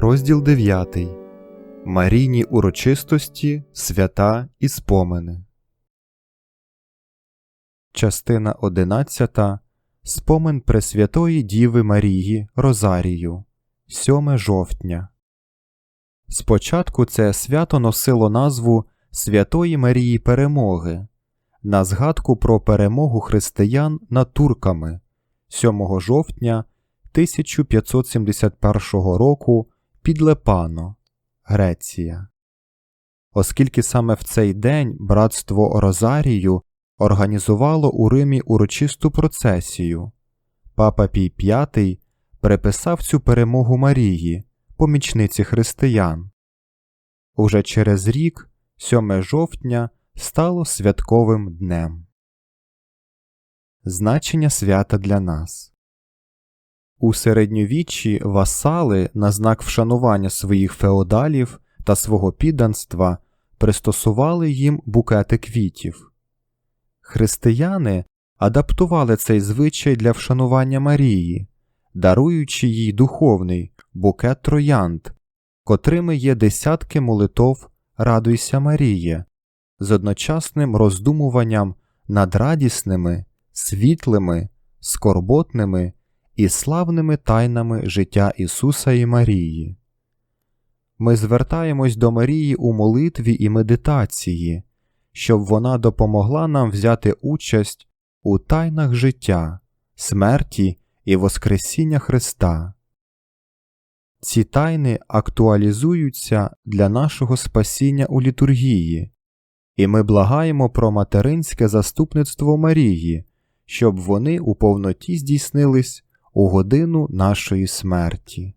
Розділ 9. Марійні урочистості, свята і спомини. Частина 11. Спомин Пресвятої Діви Марії Розарію. 7 жовтня. Спочатку це свято носило назву Святої Марії Перемоги на згадку про перемогу християн над турками 7 жовтня 1571 року під Лепано, Греція. Оскільки саме в цей день братство Розарію організувало у Римі урочисту процесію, папа Пій V приписав цю перемогу Марії, помічниці християн. Уже через рік, 7 жовтня, стало святковим днем. Значення свята для нас у середньовіччі васали на знак вшанування своїх феодалів та свого підданства пристосували їм букети квітів. Християни адаптували цей звичай для вшанування Марії, даруючи їй духовний букет троянд, котрими є десятки молитов Радуйся Маріє, з одночасним роздумуванням над радісними, світлими, скорботними і славними тайнами життя Ісуса і Марії. Ми звертаємось до Марії у молитві і медитації, щоб вона допомогла нам взяти участь у тайнах життя, смерті і Воскресіння Христа. Ці тайни актуалізуються для нашого спасіння у літургії, і ми благаємо про материнське заступництво Марії, щоб вони у повноті здійснились у годину нашої смерті.